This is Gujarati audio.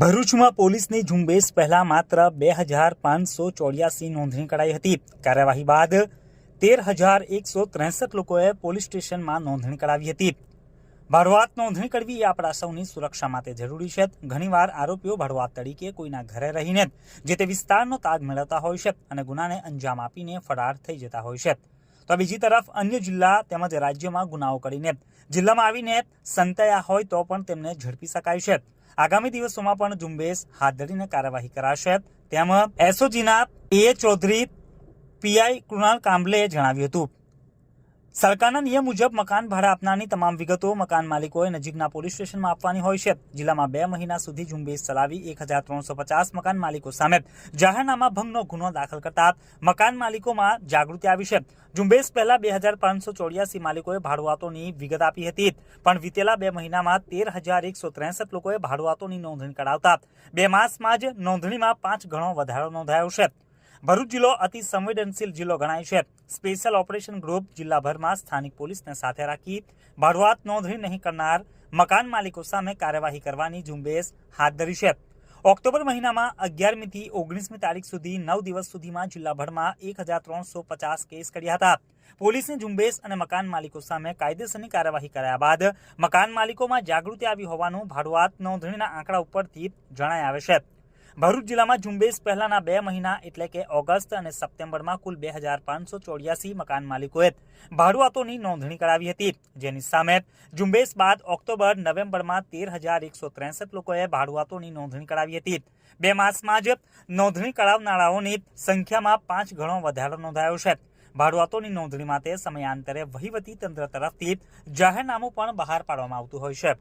ભરૂચમાં પોલીસની ઝુંબેશ પહેલા માત્ર બે હજાર પાંચસો ચોર્યાસી નોંધણી કરાઈ હતી. કાર્યવાહી બાદ તેર હજાર એકસો ત્રેસઠ લોકોએ પોલીસ સ્ટેશનમાં નોંધણી કરાવી હતી. ભરવાત નોંધણી કરવી એ આપણા સૌની સુરક્ષા માટે જરૂરી છે. ઘણીવાર આરોપીઓ ભરવાત તરીકે કોઈના ઘરે રહીને જે તે વિસ્તારનો તાગ મેળવતા હોય છે અને ગુનાને અંજામ આપીને ફરાર થઈ જતા હોય છે. તો બીજી તરફ અન્ય જિલ્લા તેમજ રાજ્યોમાં ગુનાઓ કરીને. જિલ્લામાં આવીને સંતાયા હોય તો પણ તેમને ઝડપી શકાય છે. આગામી દિવસોમાં પણ ઝુંબેશ હાથ ધરીને કાર્યવાહી કરાશે. તેમ એસઓજીના એ ચૌધરી પીઆઈ કૃણાલ કાંબલેએ જણાવ્યું હતું. સરકારના નિયમ મુજબ મકાન ભાડા આપનારની તમામ વિગતો મકાન માલિકોએ નજીકના પોલીસ સ્ટેશનમાં આપવાની હોય છે. જિલ્લામાં બે મહિના સુધી ઝુંબેશ ચલાવી એક હજાર ત્રણસો પચાસ મકાન માલિકો સામે જાહેરનામા ભંગનો ગુનો દાખલ કરતા મકાન માલિકોમાં જાગૃતિ આવી છે. ઝુંબેશ પહેલા બે હજાર પાંચસો ચોર્યાસી માલિકોએ ભાડુઆતોની વિગત આપી હતી, પણ વીતેલા બે મહિનામાં તેર હજાર એકસો ત્રેસઠ લોકોએ ભાડુઆતોની નોંધણી કરાવતા બે માસમાં જ નોંધણીમાં પાંચ ગણો વધારો નોંધાયો છે. ભરૂચ જિલ્લો અતિ સંવેદનશીલ જિલ્લો ગણાય છે. સ્પેશિયલ ઓપરેશન ગ્રુપ જિલ્લાભરમાં સ્થાનિક પોલીસને સાથે રાખી ભાડુઆત નોંધણી નહીં કરનાર મકાન માલિકો સામે કાર્યવાહી કરવાની ઝુંબેશ હાથ ધરી છે. ઓક્ટોબર મહિનામાં અગિયારમીથી ઓગણીસમી તારીખ સુધી નવ દિવસ સુધીમાં જિલ્લાભરમાં એક હજાર ત્રણસો પચાસ કેસ કર્યા હતા. પોલીસની ઝુંબેશ અને મકાન માલિકો સામે કાયદેસરની કાર્યવાહી કર્યા બાદ મકાન માલિકોમાં જાગૃતિ આવી હોવાનું ભાડુઆત નોંધણીના આંકડા ઉપરથી જણાય આવે છે. ભરૂચ જિલ્લામાં ઝુંબેશ પહેલાના બે મહિના એટલે કે ઓગસ્ટ અને સપ્ટેમ્બરમાં કુલ બે હજાર પાંચસો ચોર્યાસી મકાન માલિકોએ ભાડુઆતોની નોંધણી કરાવી હતી. જેની સામે ઝુંબેશ બાદ ઓક્ટોબર, નવેમ્બરમાં તેર હજાર એકસો ત્રેસઠ લોકોએ ભાડુઆતોની નોંધણી કરાવી હતી. બે માસમાં જ નોંધણી કરાવનારાઓની સંખ્યામાં પાંચ ગણો વધારો નોંધાયો છે. ભાડુઆતોની નોંધણી માટે સમયાંતરે વહીવટી તંત્ર તરફથી જાહેરનામું પણ બહાર પાડવામાં આવતું હોય છે.